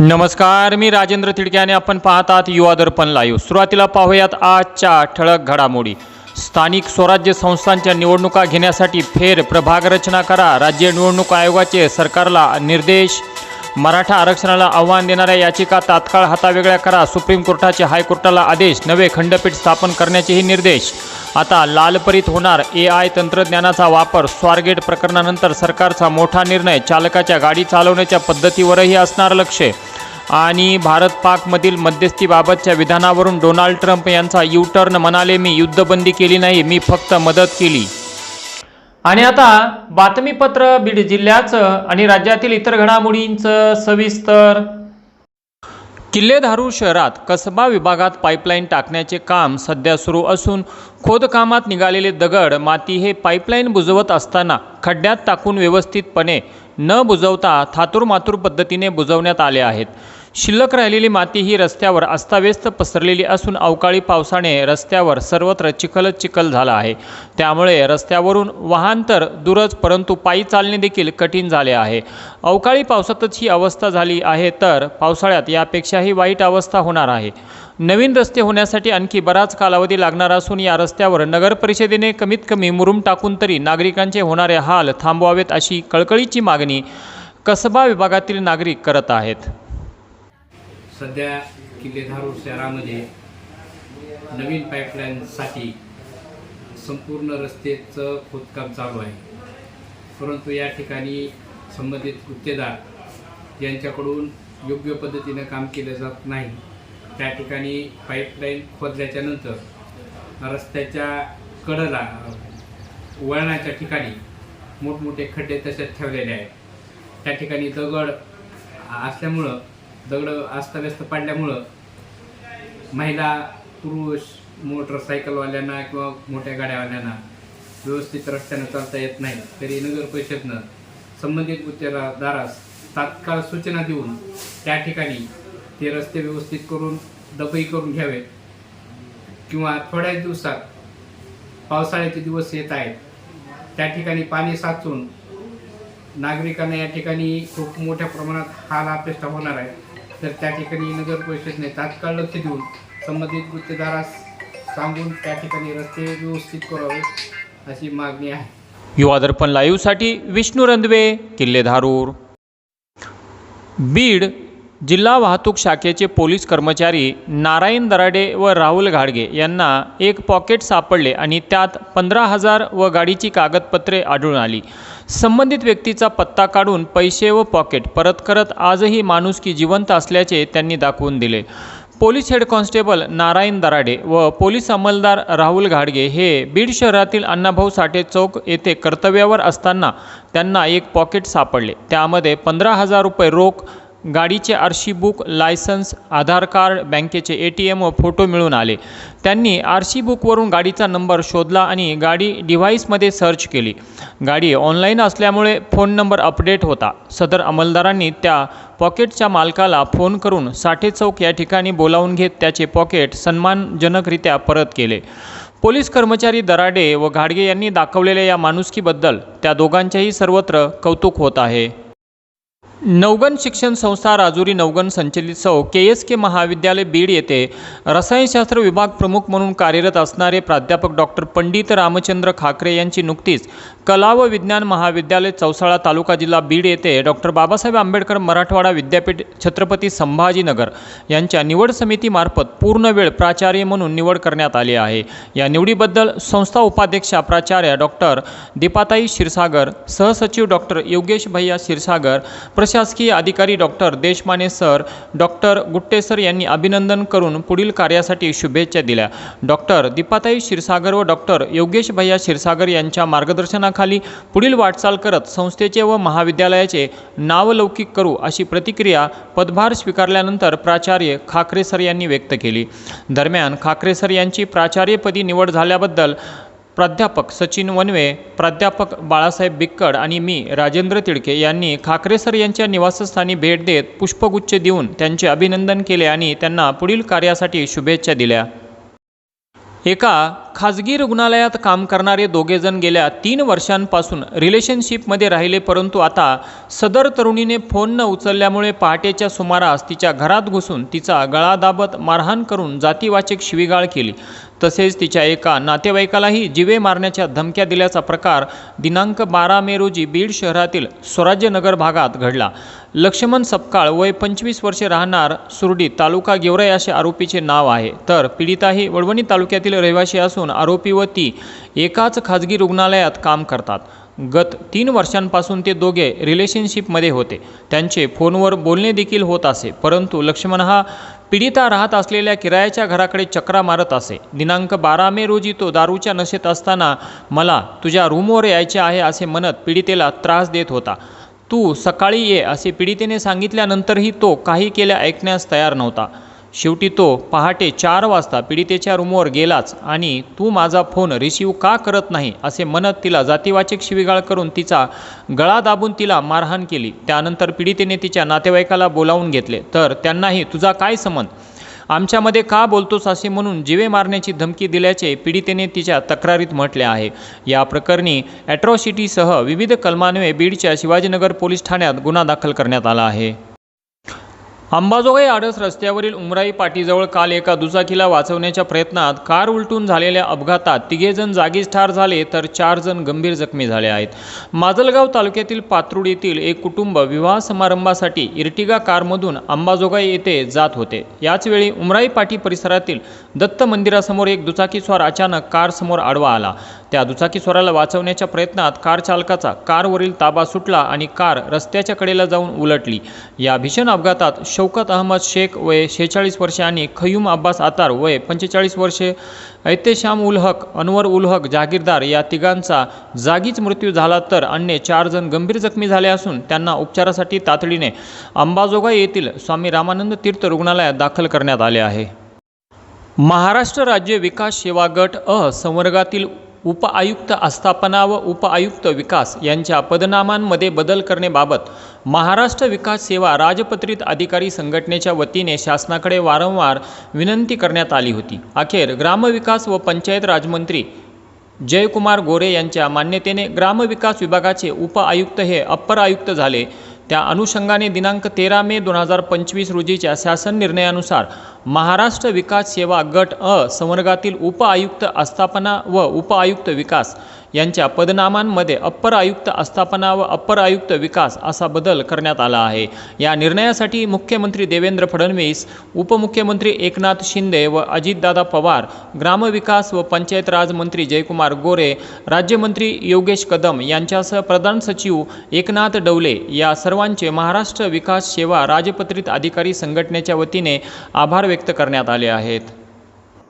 नमस्कार मी राजेंद्र तिडक्याने आपण पाहतात युवा दर्पण लाईव्ह सुरुवातीला पाहूयात आजच्या ठळक घडामोडी. स्थानिक स्वराज्य संस्थांच्या निवडणुका घेण्यासाठी फेर प्रभाग रचना करा. राज्य निवडणूक आयोगाचे सरकारला निर्देश. मराठा आरक्षणाला आव्हान देणाऱ्या याचिका तात्काळ हातावेगळ्या करा. सुप्रीम कोर्टाचे हायकोर्टाला आदेश. नवे खंडपीठ स्थापन करण्याचेही निर्देश. आता लालपरीत होणार ए आय तंत्रज्ञानाचा वापर. स्वारगेट प्रकरणानंतर सरकारचा मोठा निर्णय. चालकाच्या गाडी चालवण्याच्या पद्धतीवरही असणार लक्ष. आणि भारत पाकमधील मध्यस्थीबाबतच्या विधानावरून डोनाल्ड ट्रम्प यांचा यू टर्न म्हणाले मी युद्धबंदी केली नाही मी फक्त मदत केली. आणि आता बातमीपत्र बीड जिल्ह्याचं आणि राज्यातील इतर घडामोडींचं सविस्तर. किल्लेधारू शहरात कसबा विभागात पाईपलाईन टाकण्याचे काम सध्या सुरू असून खोदकामात निघालेले दगड माती हे पाईपलाईन बुजवत असताना खड्ड्यात टाकून व्यवस्थितपणे न बुजवता थातूरमातूर पद्धतीने बुजवण्यात आले आहेत. शिल्लक राहिलेली माती ही रस्त्यावर अस्ताव्यस्त पसरलेली असून अवकाळी पावसाने रस्त्यावर सर्वत्र चिखलच चिखल झाला आहे. त्यामुळे रस्त्यावरून वाहन तर दूरच परंतु पायी चालणे देखील कठीण झाले आहे. अवकाळी पावसातच ही अवस्था झाली आहे तर पावसाळ्यात यापेक्षाही वाईट अवस्था होणार आहे. नवीन रस्ते होण्यासाठी आणखी बराच कालावधी लागणार असून या रस्त्यावर नगर परिषदेने कमीत कमी मुरुम टाकून तरी नागरिकांचे होणारे हाल थांबवावेत अशी कळकळीची मागणी कसबा विभागातील नागरिक करत आहेत. सध्या किल्लेधारूर शहरामध्ये नवीन पाईपलाईनसाठी संपूर्ण रस्त्याचं खोदकाम चालू आहे. परंतु या ठिकाणी संबंधित गुत्तेदार यांच्याकडून योग्य पद्धतीनं काम केलं जात नाही. त्या ठिकाणी पाईपलाईन खोदल्याच्यानंतर रस्त्याच्या कडेला वळणाच्या ठिकाणी मोठमोठे खड्डे तसेच ठेवलेले आहेत. त्या ठिकाणी दगड असल्यामुळं दगड अस्ताव्यस्त पडल्यामुळं महिला पुरुष मोटरसायकलवाल्यांना किंवा मोठ्या गाड्यावाल्यांना व्यवस्थित रस्त्यानं चालता येत नाही. तरी नगर परिषदनं संबंधित गुत्तेदारास तात्काळ सूचना देऊन त्या ठिकाणी ते रस्ते व्यवस्थित करून डबई करून घ्यावे किंवा थोड्याच दिवसात पावसाळ्याचे दिवस येत आहेत. त्या ठिकाणी पाणी साचून नागरिकांना या ठिकाणी खूप मोठ्या प्रमाणात हाल अपेष्टा होणार आहे. तर त्या ठिकाणी नगर परिषदने तात्काळ लक्ष देऊन संबंधित गुत्तेदारास सांगून त्या ठिकाणी रस्ते व्यवस्थित करावे अशी मागणी आहे. युवा दर्पण लाईव्हसाठी विष्णू रंधवे किल्ले धारूर बीड जिल्हा वाहतूक शाखेचे पोलीस कर्मचारी नारायण दराडे व राहुल घाडगे यांना एक पॉकेट सापडले आणि त्यात पंधरा हजार व गाडीची कागदपत्रे आढळून आली. संबंधित व्यक्तीचा पत्ता काढून पैसे व पॉकेट परत करत आजही माणुसकी जिवंत असल्याचे त्यांनी दाखवून दिले. Police head constable Narayan Darade व पोलीस अंमलदार राहुल घाडगे हे बीड शहरातील अण्णाभाऊ साठे चौक येथे कर्तव्यावर असताना त्यांना एक पॉकेट सापडले. त्यामध्ये पंधरा हजार रुपये रोख गाडीचे R book licence Aadhaar card बँकेचे ए टी एम व फोटो मिळून आले. त्यांनी आर सी बुकवरून गाडीचा नंबर शोधला आणि गाडी डिव्हाइसमध्ये सर्च केली. गाडी ऑनलाईन असल्यामुळे फोन नंबर अपडेट होता. सदर अंमलदारांनी त्या पॉकेटच्या मालकाला फोन करून साठे चौक या ठिकाणी बोलावून घेत त्याचे पॉकेट सन्मानजनकरित्या परत केले. पोलीस कर्मचारी दराडे व घाडगे यांनी दाखवलेल्या या माणुसकीबद्दल त्या दोघांचेही सर्वत्र कौतुक होत आहे. नवगण शिक्षण संस्था राजुरी नवगण संचलित सौ के एस के महाविद्यालय बीड येथे रसायनशास्त्र विभाग प्रमुख म्हणून कार्यरत असणारे प्राध्यापक डॉक्टर पंडित रामचंद्र खाकरे यांची नुकतीच कला व विज्ञान महाविद्यालय चौसाळा तालुका जिल्हा बीड येथे डॉक्टर बाबासाहेब आंबेडकर मराठवाडा विद्यापीठ छत्रपती संभाजीनगर यांच्या निवड समितीमार्फत पूर्ण वेळ प्राचार्य म्हणून निवड करण्यात आली आहे. या निवडीबद्दल संस्था उपाध्यक्षा प्राचार्य डॉक्टर दीपाताई क्षीरसागर सहसचिव डॉक्टर योगेश भैया क्षीरसागर प्रशासकीय अधिकारी doctor Deshmane sir doctor Gutte sir यांनी अभिनंदन करून पुढील कार्यासाठी शुभेच्छा दिल्या. डॉक्टर दीपाताई क्षीरसागर व डॉक्टर योगेश भैया क्षीरसागर यांच्या मार्गदर्शनाखाली पुढील वाटचाल करत संस्थेचे व महाविद्यालयाचे नावलौकिक करू अशी प्रतिक्रिया पदभार स्वीकारल्यानंतर प्राचार्य खाकरे सर यांनी व्यक्त केली. दरम्यान खाकरे सर यांची प्राचार्यपदी निवड झाल्याबद्दल प्राध्यापक सचिन वनवे प्राध्यापक बाळासाहेब बिक्कड आणि मी राजेंद्र तिडके यांनी खाकरे सर यांच्या निवासस्थानी भेट देत पुष्पगुच्छ देऊन त्यांचे अभिनंदन केले आणि त्यांना पुढील कार्यासाठी शुभेच्छा दिल्या. एका खाजगी रुग्णालयात काम करणारे दोघेजण गेल्या तीन वर्षांपासून रिलेशनशिपमध्ये राहिले परंतु आता सदर तरुणीने फोन न उचलल्यामुळे पहाटेच्या सुमारास तिच्या घरात घुसून तिचा गळा दाबत मारहाण करून जातीवाचक शिवीगाळ केली. तसेच तिच्या एका नातेवाईकालाही जिवे मारण्याच्या धमक्या दिल्याचा प्रकार दिनांक बारा मे रोजी बीड शहरातील स्वराज्यनगर भागात घडला. लक्ष्मण सपकाळ वय पंचवीस वर्षे राहणार सुरडी तालुका गेवराई असे आरोपीचे नाव आहे. तर पीडिता ही वडवणी तालुक्यातील रहिवासी असून आरोपी व ती एकाच खाजगी रुग्णालयात काम करतात. गत तीन वर्षांपासून ते दोघे रिलेशनशिपमध्ये होते. त्यांचे फोनवर बोलणे देखील होत असे परंतु लक्ष्मण हा पीडिता राहत असलेल्या किरायाच्या घराकडे चक्रा मारत असे. दिनांक बारा मे रोजी तो दारूच्या नशेत असताना मला तुझ्या रूमवर यायचे आहे असे म्हणत पीडितेला त्रास देत होता. तू सकाळी ये असे पीडितेने सांगितल्यानंतरही तो काही केल्या ऐकण्यास तयार नव्हता. शेवटी तो पहाटे चार वाजता पीडितेच्या रूमवर गेलाच आणि तू माझा फोन रिसीव का करत नाही? असे म्हणत तिला जातीवाचक शिवीगाळ करून तिचा गळा दाबून तिला मारहाण केली. त्यानंतर पीडितेने तिच्या नातेवाईकाला बोलावून घेतले तर त्यांनाही तुझा काय संबंध? आमच्यामध्ये का बोलतोस असे म्हणून जिवे मारण्याची धमकी दिल्याचे पीडितेने तिच्या तक्रारीत म्हटले आहे. या प्रकरणी ॲट्रॉसिटीसह विविध कलमान्वये बीडच्या शिवाजीनगर पोलीस ठाण्यात गुन्हा दाखल करण्यात आला आहे. अंबाजोगाई आडस रस्त्यावरील उमराई पाटीजवळ काल एका दुचाकीला वाचवण्याच्या प्रयत्नात कार उलटून झालेल्या अपघातात तिघेजण जागीच ठार झाले तर चार जण गंभीर जखमी झाले आहेत. माजलगाव तालुक्यातील पात्रुड येथील एक कुटुंब विवाह समारंभासाठी इर्टिगा कारमधून अंबाजोगाई येथे जात होते. याचवेळी उमराई पाटी परिसरातील दत्त मंदिरासमोर एक दुचाकीस्वार अचानक कारसमोर आडवा आला. त्या दुचाकीस्वाराला वाचवण्याच्या प्रयत्नात कार चालकाचा कारवरील ताबा सुटला आणि कार रस्त्याच्या कडेला जाऊन उलटली. या भीषण अपघातात शौकत अहमद शेख वय शेहेचाळीस वर्षे आणि खयूम अब्बास आतार वय पंचेचाळीस वर्षे. ऐतेशाम उल हक अनवर उल हक जागीरदार या तिघांचा जागीच मृत्यू झाला तर अन्य चार जण गंभीर जखमी झाले असून त्यांना उपचारासाठी तातडीने अंबाजोगाई येथील स्वामी रामानंद तीर्थ रुग्णालयात दाखल करण्यात आले आहे. महाराष्ट्र राज्य विकास सेवा गट अ संवर्गातील उपआयुक्त आस्थापना व उपआयुक्त विकास यांच्या पदनामांमध्ये बदल करण्याबाबत महाराष्ट्र विकास सेवा राजपत्रित अधिकारी संघटनेच्या वतीने शासनाकडे वारंवार विनंती करण्यात आली होती. अखेर ग्रामविकास व पंचायत राजमंत्री जयकुमार गोरे यांच्या मान्यतेने ग्रामविकास विभागाचे उपआयुक्त हे अप्पर आयुक्त झाले. त्या अनुषंगाने दिनांक तेरा मे दोन हजार पंचवीस रोजीच्या शासन निर्णयानुसार महाराष्ट्र विकास सेवा गट अ संवर्गातील उपआयुक्त आस्थापना व उपआयुक्त विकास यांच्या पदनामांमध्ये अप्पर आयुक्त आस्थापना व अप्पर आयुक्त विकास असा बदल करण्यात आला आहे. या निर्णयासाठी मुख्यमंत्री देवेंद्र फडणवीस उपमुख्यमंत्री एकनाथ शिंदे व अजितदादा पवार ग्रामविकास व पंचायत राज मंत्री जयकुमार गोरे राज्यमंत्री योगेश कदम यांच्यासह प्रधान सचिव एकनाथ डवले या सर्वांचे महाराष्ट्र विकास सेवा राजपत्रित अधिकारी संघटनेच्या वतीने आभार व्यक्त करण्यात आले आहेत.